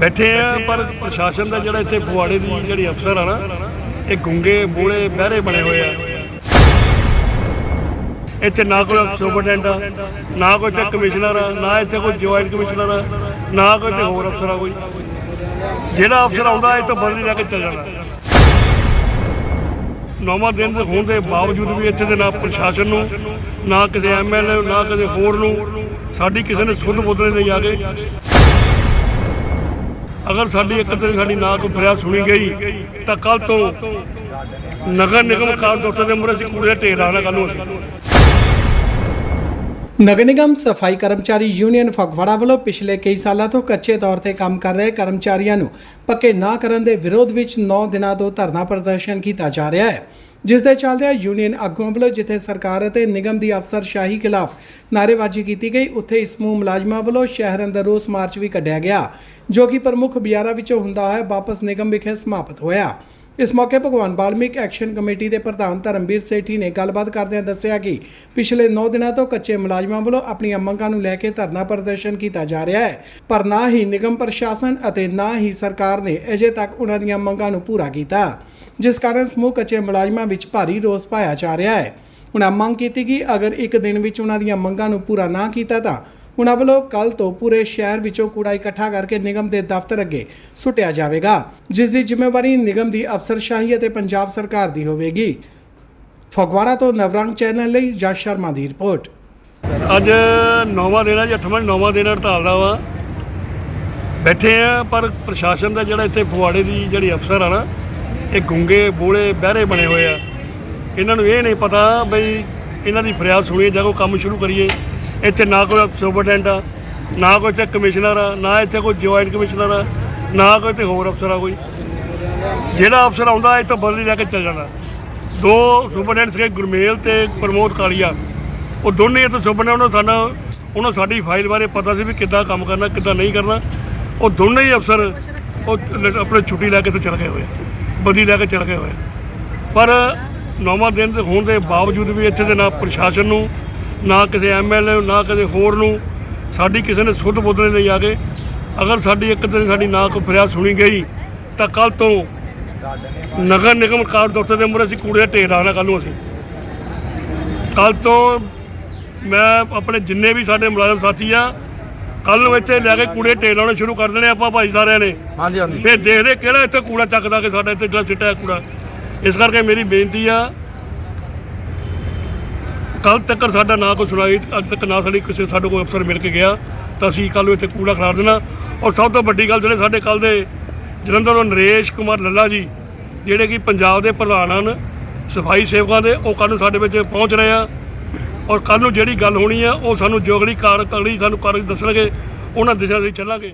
ਬੈਠੇ ਆ, ਪਰ ਪ੍ਰਸ਼ਾਸਨ ਦਾ ਜਿਹੜਾ ਇੱਥੇ ਫੁਆੜੇ ਦੀ ਜਿਹੜੀ ਅਫਸਰ ਆ ਨਾ, ਇਹ ਗੁੰਗੇ ਬੋਲੇ ਬਹਿਰੇ ਬਣੇ ਹੋਏ ਆ। ਇੱਥੇ ਨਾ ਕੋਈ ਸੁਪਰਡੈਂਟ ਆ, ਨਾ ਕੋਈ ਚੈੱਕ ਕਮਿਸ਼ਨਰ ਆ, ਨਾ ਇੱਥੇ ਕੋਈ ਜੁਆਇੰਟ ਕਮਿਸ਼ਨਰ ਆ, ਨਾ ਕੋਈ ਇੱਥੇ ਹੋਰ ਅਫਸਰ ਆ ਕੋਈ। ਜਿਹੜਾ ਅਫਸਰ ਆਉਂਦਾ, ਇਹ ਤੋਂ ਬਦਲੀ ਲੈ ਕੇ ਚੱਲ ਜਾਣਾ। ਨੌਵਾਂ ਦਿਨ ਦੇ ਹੋਣ ਦੇ ਬਾਵਜੂਦ ਵੀ ਇੱਥੇ ਦੇ ਨਾ ਪ੍ਰਸ਼ਾਸਨ ਨੂੰ, ਨਾ ਕਿਸੇ ਐਮਐਲਏ ਨੂੰ, ਨਾ ਕਿਸੇ ਹੋਰ ਨੂੰ, ਸਾਡੀ ਕਿਸੇ ਨੇ ਸੁੱਧ ਬੋਲਣੇ ਨਹੀਂ ਆ ਗਏ ਅਗਰ ਸਾਡੀ ਇੱਕ ਦਿਨ ਸਾਡੀ ਨਾ ਕੋਈ ਫਰਿਆਦ ਸੁਣੀ ਗਈ, ਤਾਂ ਕੱਲ ਤੋਂ ਨਗਰ ਨਿਗਮ ਕਾਰ ਦੇ ਮੂਹਰੇ ਅਸੀਂ ਕੂੜੇ ਢੇਰ ਲਾਣਾ ਕੱਲ ਨੂੰ ਨਗਰ ਨਿਗਮ ਸਫ਼ਾਈ ਕਰਮਚਾਰੀ ਯੂਨੀਅਨ ਫਗਵਾੜਾ ਵੱਲੋਂ ਪਿਛਲੇ ਕਈ ਸਾਲਾਂ ਤੋਂ ਕੱਚੇ ਤੌਰ ਤੇ ਕੰਮ ਕਰ ਰਹੇ ਕਰਮਚਾਰੀਆਂ ਨੂੰ ਪੱਕੇ ਨਾ ਕਰਨ ਦੇ ਵਿਰੋਧ ਵਿੱਚ 9 ਦਿਨਾਂ ਤੋਂ ਧਰਨਾ ਪ੍ਰਦਰਸ਼ਨ ਕੀਤਾ ਜਾ ਰਿਹਾ ਹੈ। ਜਿਸ ਦੇ ਚੱਲਦਿਆਂ ਯੂਨੀਅਨ ਆਗੂਆਂ ਵੱਲੋਂ ਜਿੱਥੇ ਸਰਕਾਰ ਅਤੇ ਨਿਗਮ ਦੀ ਅਫਸਰਸ਼ਾਹੀ ਖਿਲਾਫ ਨਾਅਰੇਬਾਜ਼ੀ ਕੀਤੀ ਗਈ, ਉੱਥੇ ਇਸ ਸਮੂਹ ਮੁਲਾਜ਼ਮਾਂ ਵੱਲੋਂ ਸ਼ਹਿਰ ਅੰਦਰ ਰੋਸ ਮਾਰਚ ਵੀ ਕੱਢਿਆ ਗਿਆ, ਜੋ ਕਿ ਪ੍ਰਮੁੱਖ ਬਿਆਰਾਂ ਵਿੱਚੋਂ ਹੁੰਦਾ ਹੋਇਆ ਵਾਪਸ ਨਿਗਮ ਵਿਖੇ ਸਮਾਪਤ ਹੋਇਆ। ਇਸ ਮੌਕੇ ਭਗਵਾਨ ਵਾਲਮੀਕ ਐਕਸ਼ਨ ਕਮੇਟੀ ਦੇ ਪ੍ਰਧਾਨ ਧਰਮਵੀਰ ਸੇਠੀ ਨੇ ਗੱਲਬਾਤ ਕਰਦਿਆਂ ਦੱਸਿਆ ਕਿ ਪਿਛਲੇ 9 ਦਿਨਾਂ ਤੋਂ ਕੱਚੇ ਮੁਲਾਜ਼ਮਾਂ ਵੱਲੋਂ ਆਪਣੀਆਂ ਮੰਗਾਂ ਨੂੰ ਲੈ ਕੇ ਧਰਨਾ ਪ੍ਰਦਰਸ਼ਨ ਕੀਤਾ ਜਾ ਰਿਹਾ ਹੈ, ਪਰ ਨਾ ਹੀ ਨਿਗਮ ਪ੍ਰਸ਼ਾਸਨ ਅਤੇ ਨਾ ਹੀ ਸਰਕਾਰ ਨੇ ਅਜੇ ਤੱਕ ਉਹਨਾਂ ਦੀਆਂ ਮੰਗਾਂ ਨੂੰ ਪੂਰਾ ਕੀਤਾ। ਜਿਸ ਕਾਰਨ ਸਮੂਹ ਕੱਚੇ ਮੁਲਾਜ਼ਮਾਂ ਵਿੱਚ ਭਾਰੀ ਰੋਸ ਪਾਇਆ ਜਾ ਰਿਹਾ ਹੈ। ਉਹਨਾਂ ਮੰਗ ਕੀਤੀ ਕਿ ਅਗਰ ਇੱਕ ਦਿਨ ਵਿੱਚ ਉਹਨਾਂ ਦੀਆਂ ਮੰਗਾਂ ਨੂੰ ਪੂਰਾ ਨਾ ਕੀਤਾ ਤਾਂ ਉਹਨਾਂ ਵੱਲੋਂ ਕੱਲ ਤੋਂ ਪੂਰੇ ਸ਼ਹਿਰ ਵਿੱਚੋਂ ਕੂੜਾ ਇਕੱਠਾ ਕਰਕੇ ਨਿਗਮ ਦੇ ਦਫ਼ਤਰ ਅੱਗੇ ਸੁੱਟਿਆ ਜਾਵੇਗਾ, ਜਿਸ ਦੀ ਜ਼ਿੰਮੇਵਾਰੀ ਨਿਗਮ ਦੀ ਅਫਸਰਸ਼ਾਹੀ ਅਤੇ ਪੰਜਾਬ ਸਰਕਾਰ ਦੀ ਹੋਵੇਗੀ। ਫਗਵਾੜਾ ਤੋਂ ਨਵਰੰਗ ਚੈਨਲ ਲਈ ਜਸ ਸ਼ਰਮਾ ਦੀ ਰਿਪੋਰਟ। ਅੱਜ ਨੌਵਾਂ ਦਿਨ ਆ ਜੀ, ਅੱਠਵਾਂ ਨੌਵਾਂ ਦਿਨ ਹੜਤਾਲ ਦਾ ਵਾ। ਬੈਠੇ ਆ ਪਰ ਪ੍ਰਸ਼ਾਸਨ ਦਾ ਜਿਹੜਾ ਇੱਥੇ ਫਗਵਾੜੇ ਦੀ ਜਿਹੜੀ ਅਫਸਰ ਆ ਨਾ ਇਹ ਗੁੰਗੇ ਬੋਲੇ ਬਹਿਰੇ ਬਣੇ ਹੋਏ ਆ। ਇਹਨਾਂ ਨੂੰ ਇਹ ਨਹੀਂ ਪਤਾ ਬਈ ਇਹਨਾਂ ਦੀ ਫਰਿਆਦ ਸੁਣੀਏ, ਜਾਂ ਕੋਈ ਕੰਮ ਸ਼ੁਰੂ ਕਰੀਏ। ਇੱਥੇ ਨਾ ਕੋਈ ਸੁਪਰਡੈਂਟ ਆ, ਨਾ ਕੋਈ ਇੱਥੇ ਕਮਿਸ਼ਨਰ ਆ, ਨਾ ਇੱਥੇ ਕੋਈ ਜੁਆਇੰਟ ਕਮਿਸ਼ਨਰ ਆ, ਨਾ ਕੋਈ ਇੱਥੇ ਹੋਰ ਅਫਸਰ ਆ ਕੋਈ। ਜਿਹੜਾ ਅਫਸਰ ਆਉਂਦਾ, ਇਹ ਤੋਂ ਬਦਲੀ ਲੈ ਕੇ ਚੱਲ ਜਾਂਦਾ। ਦੋ ਸੁਪਰਡੈਂਟ ਸੀਗੇ ਗੁਰਮੇਲ ਤੇ ਪ੍ਰਮੋਦ ਕਾਲੀਆ। ਉਹ ਦੋਨੇ ਇੱਥੇ ਸੁਪਰਡੈਂਟ ਉਹਨਾਂ ਸਾਡਾ ਉਹਨਾਂ ਸਾਡੀ ਫਾਈਲ ਬਾਰੇ ਪਤਾ ਸੀ ਵੀ ਕਿੱਦਾਂ ਕੰਮ ਕਰਨਾ, ਕਿੱਦਾਂ ਨਹੀਂ ਕਰਨਾ। ਉਹ ਦੋਨੇ ਹੀ ਅਫਸਰ ਉਹ ਆਪਣੇ ਛੁੱਟੀ ਲੈ ਕੇ ਤੋਂ ਚਲ ਗਏ ਹੋਏ ਬਦੀ ਲੈ ਕੇ ਚਲ ਗਏ ਹੋਏ। ਪਰ ਨੌਵਾਂ ਦਿਨ ਦੇ ਹੋਣ ਦੇ ਬਾਵਜੂਦ ਵੀ ਇੱਥੇ ਦੇ ਨਾ ਪ੍ਰਸ਼ਾਸਨ ਨੂੰ, ਨਾ ਕਿਸੇ ਐਮਐਲਏ ਨੂੰ, ਨਾ ਕਿਸੇ ਹੋਰ ਨੂੰ ਸਾਡੀ ਕਿਸੇ ਨੇ ਸੁੱਧ ਬੋਲਣੇ ਨਹੀਂ ਆ ਗਏ ਅਗਰ ਸਾਡੀ ਇੱਕ ਦਿਨ ਸਾਡੀ ਨਾ ਕੋਈ ਫਰਿਆਦ ਸੁਣੀ ਗਈ, ਤਾਂ ਕੱਲ ਤੋਂ ਨਗਰ ਨਿਗਮ ਕਾਰ ਦਫ਼ਤਰ ਦੇ ਮੂਹਰੇ ਅਸੀਂ ਕੂੜੇ ਦਾ ਢੇਰ ਲਾਣਾ ਕੱਲ ਨੂੰ ਅਸੀਂ। ਕੱਲ ਤੋਂ ਮੈਂ ਆਪਣੇ ਜਿੰਨੇ ਵੀ ਸਾਡੇ ਮੁਲਾਜ਼ਮ ਸਾਥੀ ਆ ਕੱਲ ਨੂੰ ਇੱਥੇ ਲੈ ਕੇ ਕੂੜੇ ਢੇਰ ਲਾਉਣੇ ਸ਼ੁਰੂ ਕਰ ਦੇਣੇ ਆਪਾਂ ਭਾਈ ਸਾਰਿਆਂ ਨੇ। ਹਾਂਜੀ ਹਾਂਜੀ। ਫਿਰ ਦੇਖਦੇ ਕਿਹੜਾ ਇੱਥੇ ਕੂੜਾ ਚੱਕਦਾ ਕਿ ਸਾਡਾ ਇੱਥੇ ਜਿਹੜਾ ਸਿੱਟਾ ਹੈ ਕੂੜਾ। ਇਸ ਕਰਕੇ ਮੇਰੀ ਬੇਨਤੀ ਆ ਕੱਲ ਤੱਕ ਸਾਡਾ ਨਾ ਕੋਈ ਸੁਣਾਈ ਅੱਜ ਤੱਕ ਨਾ ਸਾਡੀ ਕਿਸੇ ਸਾਡੇ ਕੋਈ ਅਫਸਰ ਮਿਲ ਕੇ ਗਿਆ ਤਾਂ ਅਸੀਂ ਕੱਲ ਨੂੰ ਇੱਥੇ ਕੂੜਾ ਖਿਲਾਰ ਦੇਣਾ। ਔਰ ਸਭ ਤੋਂ ਵੱਡੀ ਗੱਲ ਜਿਹੜੇ ਸਾਡੇ ਕੱਲ ਦੇ ਜਲੰਧਰ ਤੋਂ ਨਰੇਸ਼ ਕੁਮਾਰ ਲੱਲਾ ਜੀ ਜਿਹੜੇ ਕਿ ਪੰਜਾਬ ਦੇ ਪ੍ਰਧਾਨ ਹਨ ਸਫ਼ਾਈ ਸੇਵਕਾਂ ਦੇ ਉਹ ਕੱਲ ਨੂੰ ਸਾਡੇ ਵਿੱਚ ਪਹੁੰਚ ਰਹੇ ਆ। ਔਰ ਕੱਲ ਨੂੰ ਜਿਹੜੀ ਗੱਲ ਹੋਣੀ ਆ, ਉਹ ਸਾਨੂੰ ਜੋ ਅਗਲੀ ਕਾਰ ਅਗਲੀ ਸਾਨੂੰ ਕਾਰਜ ਦੱਸਣਗੇ, ਉਹਨਾਂ ਦਿਸ਼ਾ ਅਸੀਂ ਚੱਲਾਂਗੇ।